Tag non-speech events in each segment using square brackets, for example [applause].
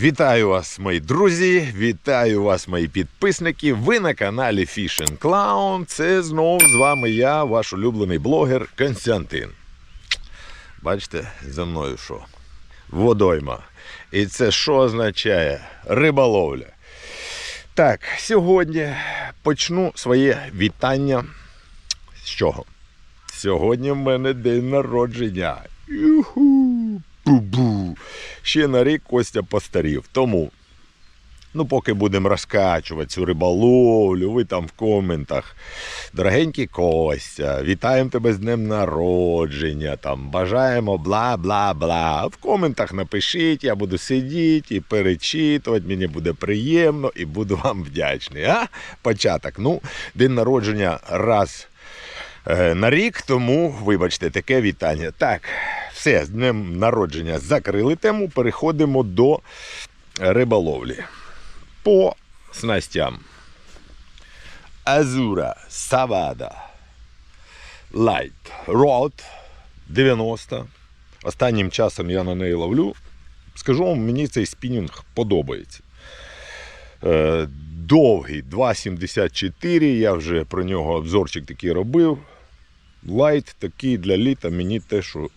Вітаю вас, мої друзі! Вітаю вас, мої підписники. Ви на каналі Fishing Clown. Це знов з вами я, ваш улюблений блогер Константин. Бачите, за мною що? Водойма. І це що означає? Риболовля. Так, сьогодні почну своє вітання. З чого? Сьогодні в мене день народження. Юху! Бу-бу! Ще на рік Костя постарів. Тому, ну, поки будемо розкачувати цю риболовлю, ви там в коментах. Дорогенький Костя, вітаємо тебе з днем народження. Там, бажаємо бла-бла-бла. В коментах напишіть, я буду сидіти і перечитувати, мені буде приємно і буду вам вдячний. А? Початок. Ну, день народження раз е, на рік, тому, вибачте, таке вітання. Так, все, з днем народження закрили тему, переходимо до риболовлі. По снастям. Азура, Савада, Light, Rod 90. Останнім часом я на неї ловлю. Скажу вам, мені цей спінінг подобається. Е, Довгий 2,74. Я вже про нього обзорчик такий робив. Лайт такий для літа мені те, що,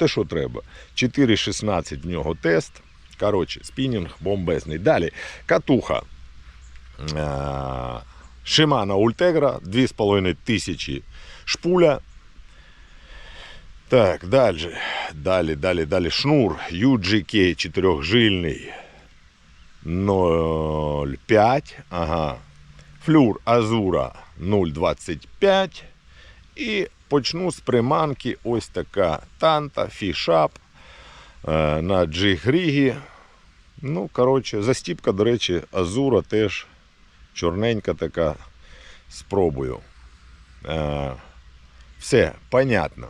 те, що треба. 4,16 в нього тест. Коротше, спінінг бомбезний. Далі катуха. Shimano Ultegra 2500 шпуля. Так, далі. Далі, далі, далі. Шнур UGK 4-жильний 0,5. Ага. Флюр Азура 0,25. І почну з приманки. Ось така танта, фішап е, на джигрігі. Ну, коротше, застіпка, до речі, Азура теж чорненька така. Спробую. Е, все, понятно.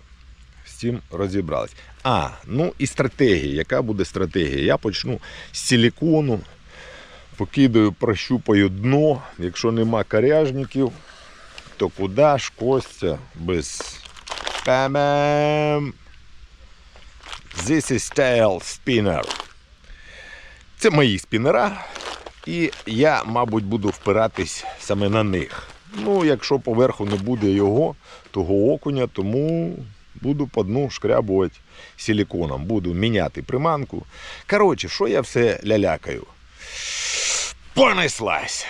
З цим розібрались. А, ну і стратегія. Яка буде стратегія? Я почну з силікону, покидаю, прощупаю дно. Якщо нема коряжників, то куди ж Костя без Пам-пам. This is tail spinner. Це мої спінера. І я, мабуть, буду впиратись саме на них. Ну, якщо поверху не буде його, того окуня, тому буду по дну шкрябувати силіконом. Буду міняти приманку. Коротше, що я все лялякаю? Понеслась!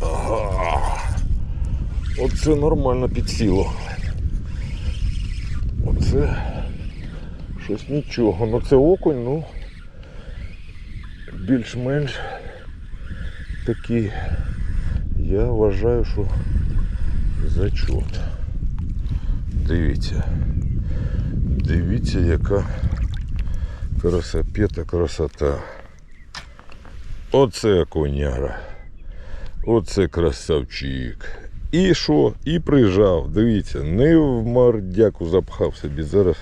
Ага. Оце нормально підсіло. Оце щось нічого. Ну це окунь, ну більш-менш такий. Я вважаю, що зачот. Дивіться. Дивіться, яка красопета, красота. Оце коняра. Оце красавчик. І що? І прижав. Дивіться, не в мордяку запхав собі. Зараз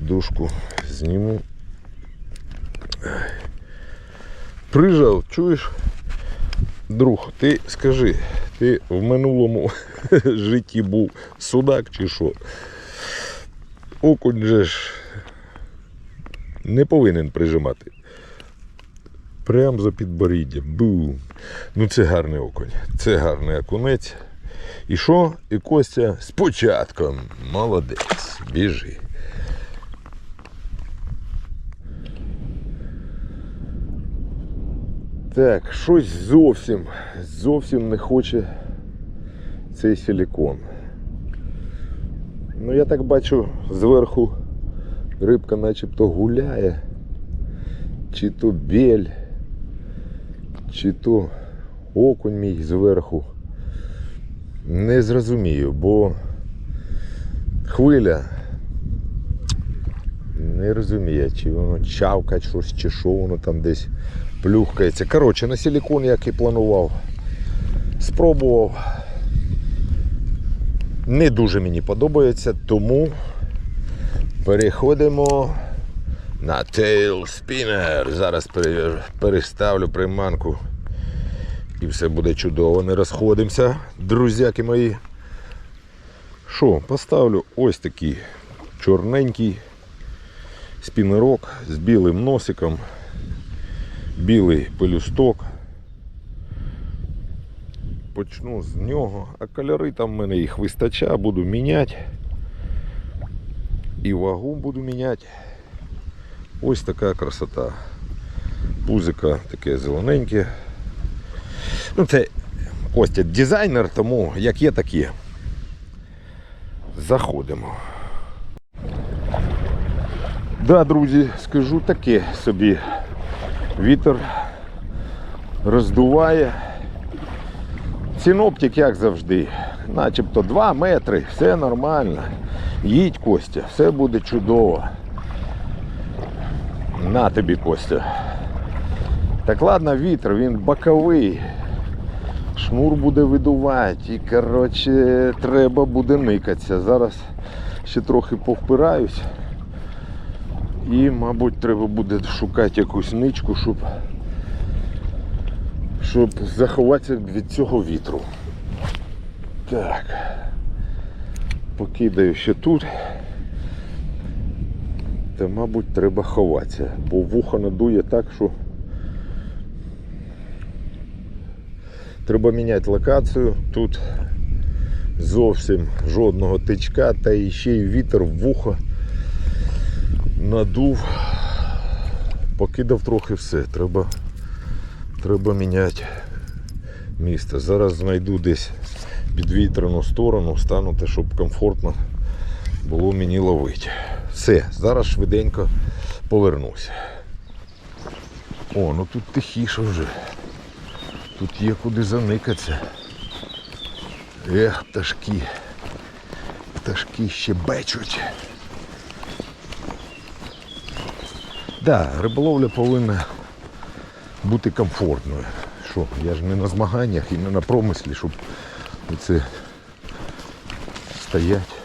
дужку зніму. Прижав, чуєш? Друг, ти скажи, ти в минулому [laughs] житті був судак чи що? Окунь же ж не повинен прижимати. Прям за підборіддя. Бум. Ну це гарний окунь. Це гарний окунець. І що? І Костя з початком. Молодець. Біжи. Так, щось зовсім, зовсім не хоче цей силікон. Ну я так бачу зверху рибка начебто гуляє. Чи то бель, чи то окунь мій зверху. Не зрозумію, бо хвиля не розуміє, чи воно чавкать щось, чи що воно там десь плюхкається. Коротше, на силікон, як і планував, спробував. Не дуже мені подобається, тому переходимо на Tail Spinner. Зараз переставлю приманку і все буде чудово. Не розходимося, друзяки мої. Що, поставлю ось такий чорненький спінерок з білим носиком. білий пелюсток. Почну з нього, а кольори там в мене їх вистачає, буду міняти. І вагу буду міняти. Ось така красота. Пузика таке зелененьке. Ну це Костя дизайнер, тому як є, так є. Заходимо. Да, друзі, скажу таке собі. Вітер роздуває. Синоптик, як завжди, начебто 2 метри, все нормально. Їдь, Костя, все буде чудово. На тобі, Костя. Так ладно, вітер, він боковий. Шнур буде видувати і, коротше, треба буде никатися. Зараз ще трохи повпираюсь. І, мабуть, треба буде шукати якусь ничку, щоб, щоб заховатися від цього вітру. Так. Покидаю ще тут. Та, мабуть, треба ховатися, бо вухо надує так, що треба міняти локацію. Тут зовсім жодного тичка, та ще й вітер в вухо надув, покидав трохи все. Треба, треба міняти місце. Зараз знайду десь підвітряну сторону, стану, те, щоб комфортно було мені ловити. Все, зараз швиденько повернусь. О, ну тут тихіше вже. Тут є куди заникатися. Ех, пташки. Пташки ще бечуть. Да, риболовля повинна бути комфортною. Що, я ж не на змаганнях і не на промислі, щоб оце стоять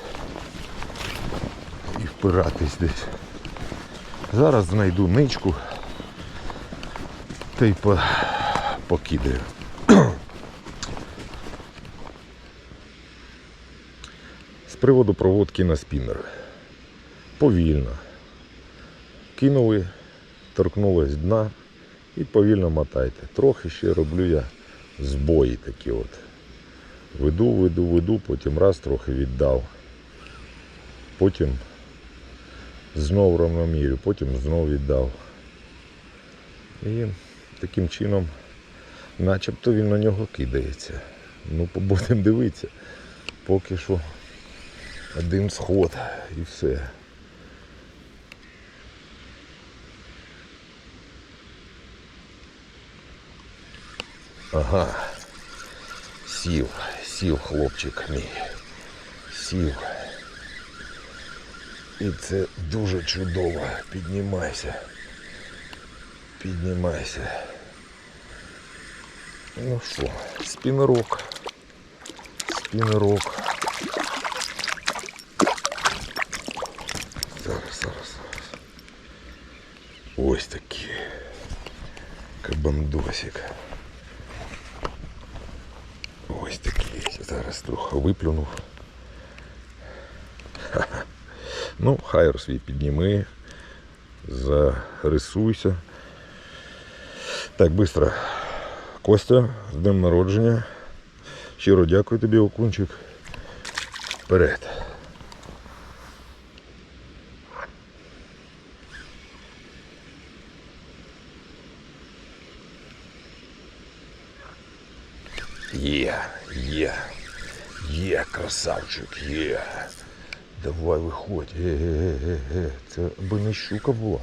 впиратись десь. Зараз знайду ничку та й по... покидаю. З приводу проводки на спіннер. Повільно. Кинули, торкнулись дна і повільно мотайте. Трохи ще роблю я збої такі от. Веду, веду, веду, потім раз трохи віддав. Потім знов равномірю, потім знов віддав. І таким чином, начебто він на нього кидається. Ну, побудемо дивитися. Поки що один сход і все. Ага. Сів, сів хлопчик мій. Сів. І це дуже чудово. Піднімайся. Піднімайся. Ну що, спінерок. Спінерок. Зараз, зараз, зараз. Ось такий. Кабандосик. Ось такий. Зараз трохи виплюнув. Ну, хайр свій підніми. Зарисуйся. Так, быстро. Костя, з днем народження. Щиро дякую тобі, окунчик. Вперед. Є, є, є, красавчик, є. Давай виходь. Е-е-е-е. Це аби не щука була.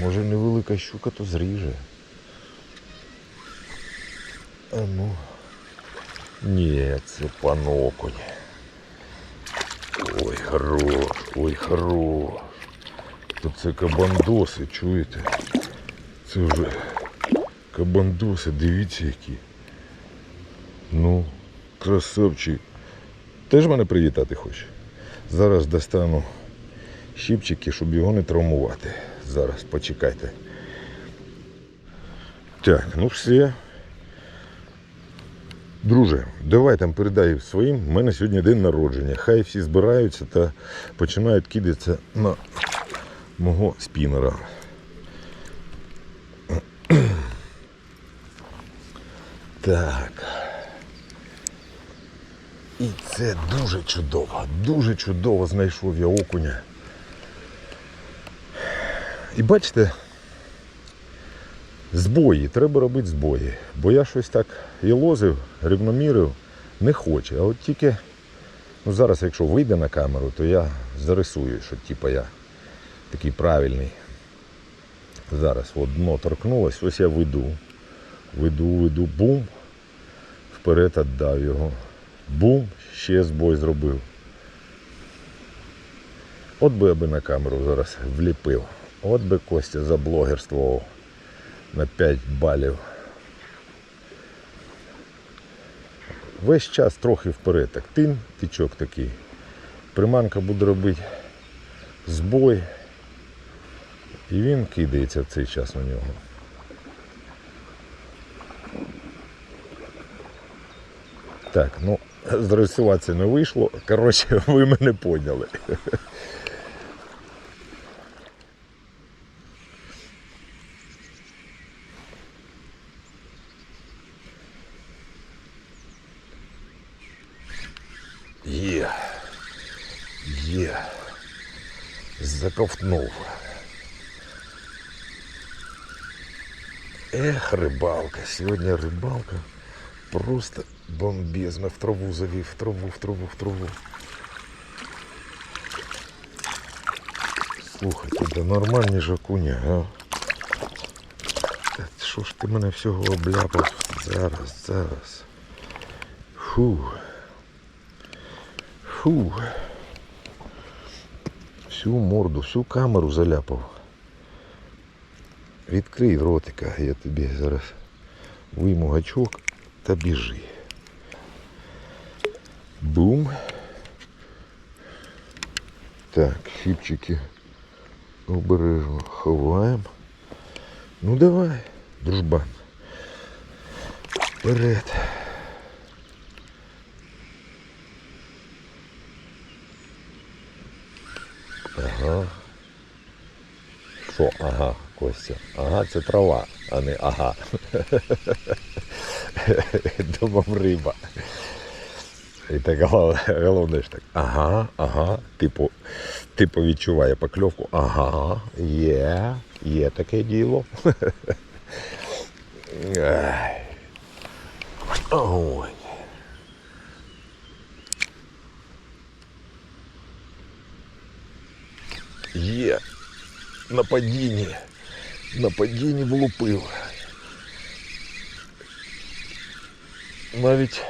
Може невелика щука, то зріже. А ну. Ні, це паноконь. Ой, хорош, ой, хорош. То це кабандоси, чуєте? Це вже кабандоси, дивіться які. Ну, красавчик. Теж мене привітати хочеш? Зараз достану щипчики, щоб його не травмувати. Зараз почекайте. Так, ну все. Друже, давай там передай своїм. У мене сьогодні день народження. Хай всі збираються та починають кидатися на мого спінера. Так. І це дуже чудово, дуже чудово знайшов я окуня. І бачите, збої, треба робити збої. Бо я щось так і лозив, рівномірив, не хоче. А от тільки, ну зараз, якщо вийде на камеру, то я зарисую, що типа я такий правильний. Зараз от дно торкнулось, ось я веду. Веду, веду, бум. Вперед віддав його. Бум, ще збой зробив. От би я би на камеру зараз вліпив. От би Костя заблогерствував на 5 балів. Весь час трохи вперед. Так тин, тичок такий. Приманка буде робити збой. І він кидається в цей час на нього. Так, ну, зрисуватися не вийшло. Коротше, [laughs] ви мене поняли. Є. Є. Заковтнув. Ех, рибалка. Сьогодні рибалка просто бомбезна. В траву завів, в траву, в траву, в траву. Слухайте, да нормальні ж окуні, а? Що ж ти мене всього обляпав? Зараз, зараз. Фу. Фу. Всю морду, всю камеру заляпав. Відкрий ротика, я тобі зараз вийму гачок та біжи. Бум. Так, хіпчики обережно ховаємо. Ну давай, дружбан. Вперед. Ага. Що, ага, Костя? Ага, це трава, а не ага. [laughs] Думав риба. І так головне, ж так. Ага, ага. Типу, типу відчуває покльовку. Ага, є, є таке діло. [laughs] Ой. Є. На падінні. На падінні влупив. Навіть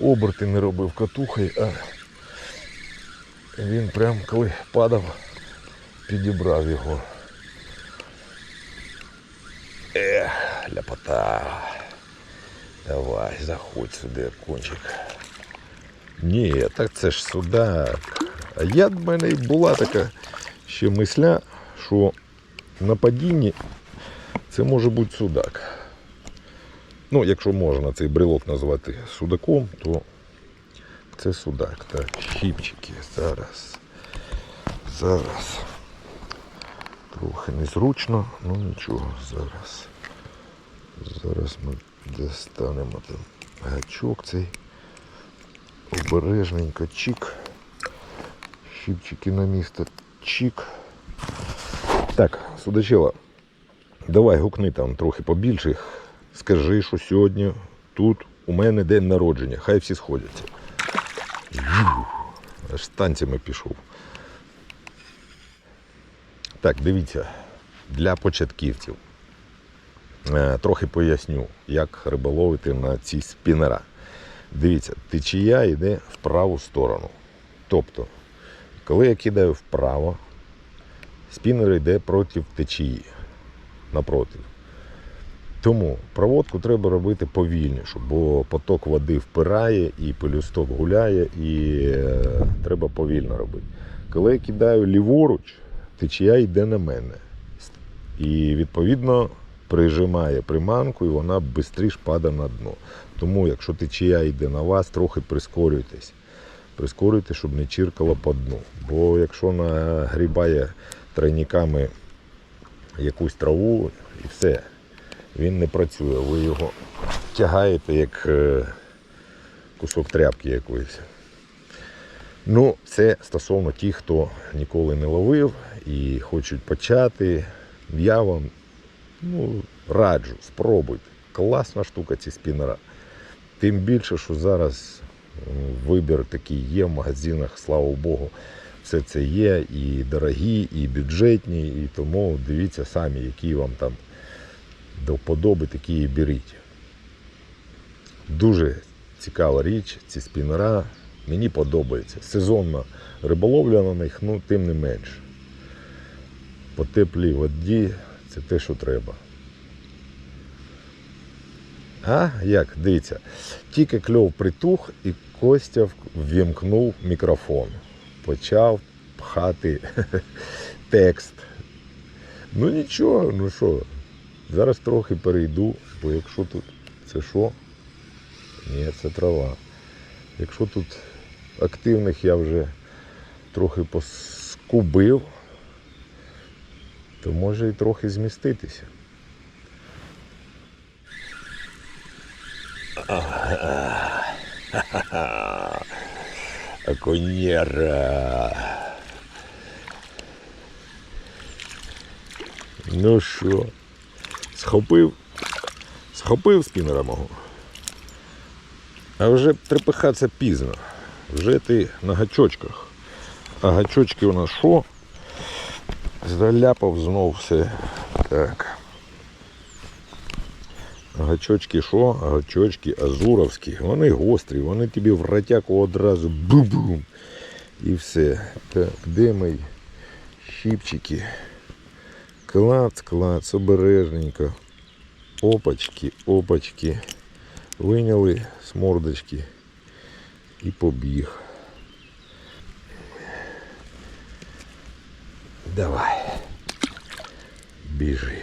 оберти не робив катухою, а він прям коли падав, підібрав його. Ех, ляпота. Давай, заходь сюди, кончик. Ні, так це ж судак. А я в мене й була така ще мисля, що на падінні це може бути судак. Ну, якщо можна цей брелок назвати судаком, то це судак. Так, щіпчики. Зараз. Зараз. Трохи незручно, ну нічого, зараз. Зараз ми достанемо там гачок цей. Обережненько чик. Щіпчики на місце. Чик. Так, судачила, давай гукни там трохи побільше. Скажи, що сьогодні тут у мене день народження. Хай всі сходяться. Аж танцями пішов. Так, дивіться, для початківців. Е, Трохи поясню, як риболовити на ці спінера. Дивіться, течія йде в праву сторону. Тобто, коли я кидаю вправо, спінер йде проти течії. Напротив. Тому проводку треба робити повільніше, бо поток води впирає і пелюсток гуляє, і е, треба повільно робити. Коли я кидаю ліворуч, течія йде на мене. І відповідно прижимає приманку і вона швидше падає на дно. Тому, якщо течія йде на вас, трохи прискорюйтесь. Прискорюйте, щоб не чиркало по дну. Бо якщо нагрібає тройниками якусь траву і все, він не працює. Ви його тягаєте як е, кусок тряпки якоїсь. Ну, це стосовно тих, хто ніколи не ловив і хочуть почати. Я вам ну, раджу, спробуйте. Класна штука ці спінера. Тим більше, що зараз вибір такий є в магазинах, слава Богу, все це є, і дорогі, і бюджетні, і тому дивіться самі, які вам там до вподоби, такі і беріть. Дуже цікава річ, ці спінера. Мені подобається. Сезонна риболовля на них, ну тим не менш. По теплій воді це те, що треба. А як? Дивіться. Тільки кльов притух і Костя ввімкнув мікрофон. Почав пхати [laughs] текст. Ну нічого, ну що, зараз трохи перейду, бо якщо тут це що? Ні, це трава. Якщо тут активних я вже трохи поскубив, то може і трохи зміститися. Аконєра. [laughs] Ну що, схопив? Схопив спінера мого. А вже трепихатися пізно. Вже ти на гачочках. А гачочки у нас що? Заляпав знов все. Так. Гачочки що? Гачочки азуровські. Вони гострі, вони тобі в ратяку одразу бум-бум. І все. Так, де мої щіпчики? Клац, клац, обережненько. Опачки, опачки. Виняли з мордочки і побіг. Давай. Біжи.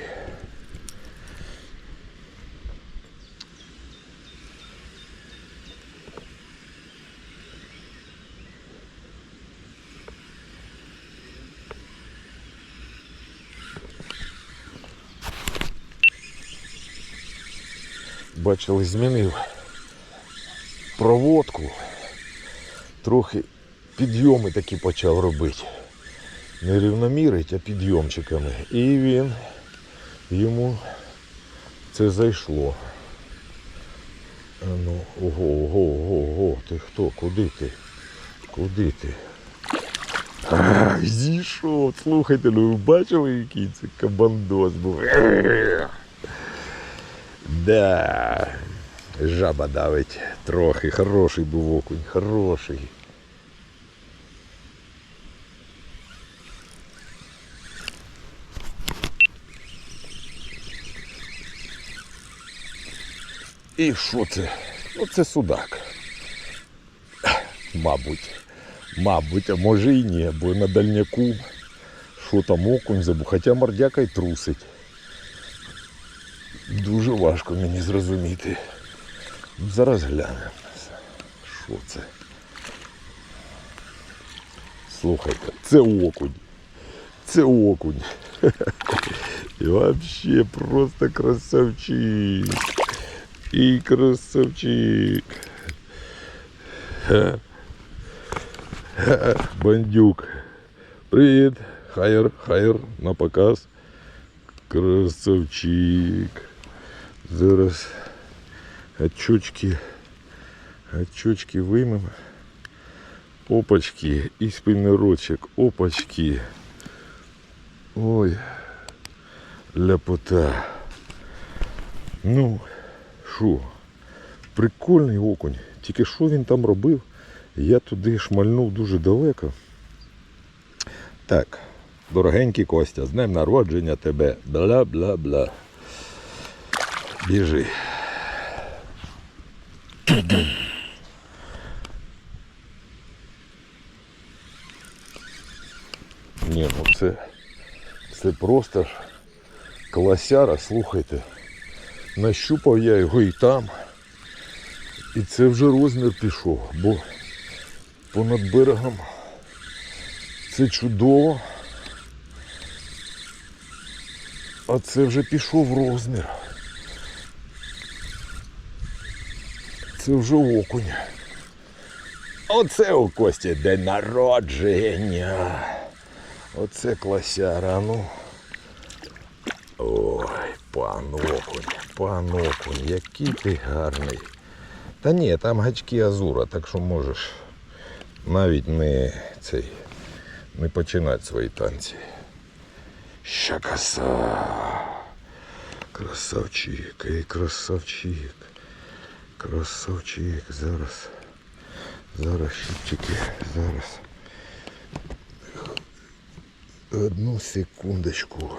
Бачили, змінив проводку. Трохи підйоми такі почав робити. Не рівномірить, а підйомчиками. І він йому це зайшло. Ну, ого, ого, ого, ого, ти хто? Куди ти? Куди ти? А, зійшов, слухайте, ну ви бачили, який це кабандос був? Да. Жаба давить трохи. Хороший був окунь, хороший. І що це? Ну це судак. Мабуть. Мабуть, а може і ні, бо на дальняку що там окунь забув, хоча мордяка й трусить. Дуже важко мені зрозуміти. Зараз глянемо. Що це? Слухайте, це окунь. Це окунь. І вообще просто красавчик. І красавчик. Бандюк. Привіт. Хайер, хайер, на показ. Красавчик. Зараз очочки, очочки виймемо. Опачки і спиннерочок. Опачки. Ой, ляпота. Ну, що, прикольний окунь. Тільки що він там робив? Я туди шмальнув дуже далеко. Так, дорогенький Костя, з днем народження тебе. Бла-бла-бла. Біжи. Ні, ну це, це просто ж класяра, слухайте. Нащупав я його і там. І це вже розмір пішов, бо понад берегом це чудово. А це вже пішов розмір. Це вже окунь. Оце у Кості день народження. Оце класяра, ну. Ой, пан окунь, пан окунь, який ти гарний. Та ні, там гачки азура, так що можеш навіть не цей не починати свої танці. Ща коса. Красавчик, ей, красавчик. Красавчик. Зараз. Зараз щипчики. Зараз. Одну секундочку.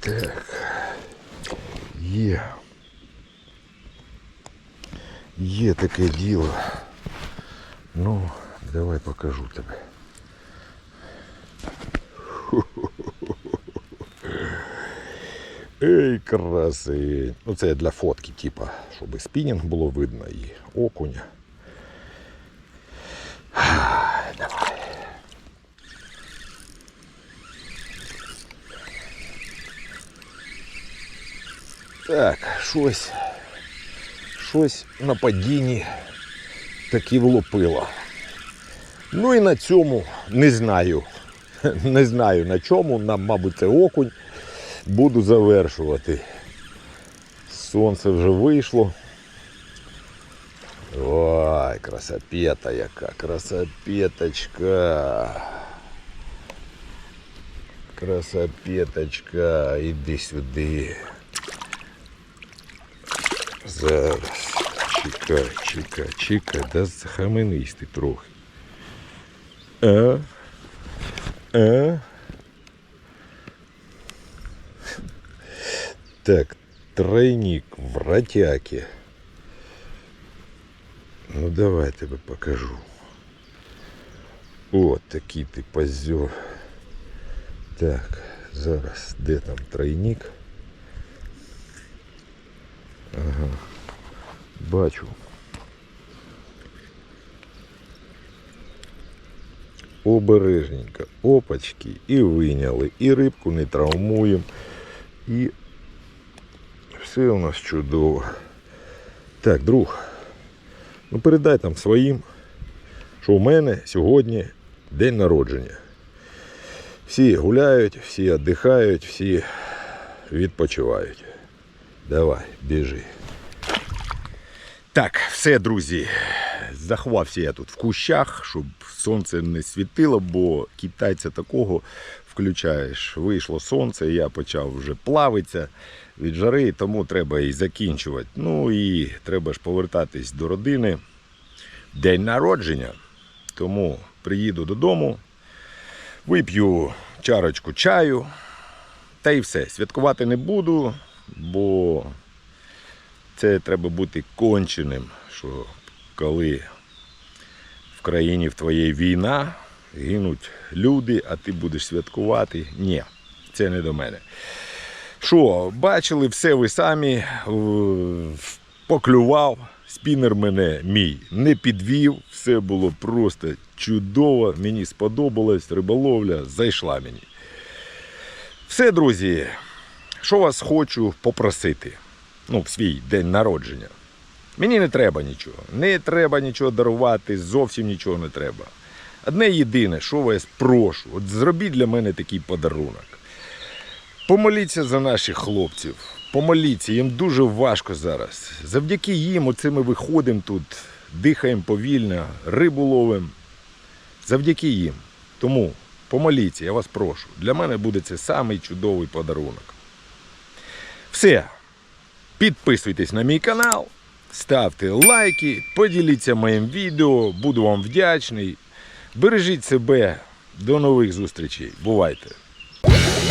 Так. Є. Є таке діло. Ну, давай покажу тебе. Ей, красень. Ну це для фотки, типа, щоб спінінг було видно і окуня. Давай. Так, щось. Щось на падінні таки влупило. Ну і на цьому не знаю. [laughs] Не знаю на чому, нам, мабуть, це окунь. Буду завершувати. Сонце вже вийшло. Ой, красопета яка, красопеточка. Красопеточка, іди сюди. Зараз. Чекай, чекай, чекай, да захаменись ти трохи. А? А? Так, тройник в ротяке. Ну давай тебе покажу. О, такий ти позер. Так, зараз, де там тройник? Ага. Бачу. Обережненько. Опачки і виняли. І рибку не травмуємо. І все у нас чудово. Так, друг. Ну передай там своїм, що у мене сьогодні день народження. Всі гуляють, всі віддихають, всі відпочивають. Давай, біжи. Так, все, друзі. Заховався я тут в кущах, щоб сонце не світило, бо китайця такого включаєш. Вийшло сонце, я почав вже плавитися від жари, тому треба і закінчувати. Ну і треба ж повертатись до родини. День народження. Тому приїду додому, вип'ю чарочку чаю. Та й все. Святкувати не буду, бо це треба бути конченим, що коли в країні в твоєї війна, гинуть люди, а ти будеш святкувати. Ні, це не до мене. Що, бачили все ви самі, е, поклював, спінер мене мій не підвів, все було просто чудово, мені сподобалось, риболовля зайшла мені. Все, друзі, що вас хочу попросити ну, в свій день народження. Мені не треба нічого. Не треба нічого дарувати, зовсім нічого не треба. Одне єдине, що вас прошу, от зробіть для мене такий подарунок. Помоліться за наших хлопців. Помоліться, їм дуже важко зараз. Завдяки їм оце ми виходимо тут, дихаємо повільно, рибу ловимо. Завдяки їм. Тому помоліться, я вас прошу. Для мене буде це самий чудовий подарунок. Все. Підписуйтесь на мій канал, ставте лайки, поділіться моїм відео, буду вам вдячний. Бережіть себе. До нових зустрічей. Бувайте!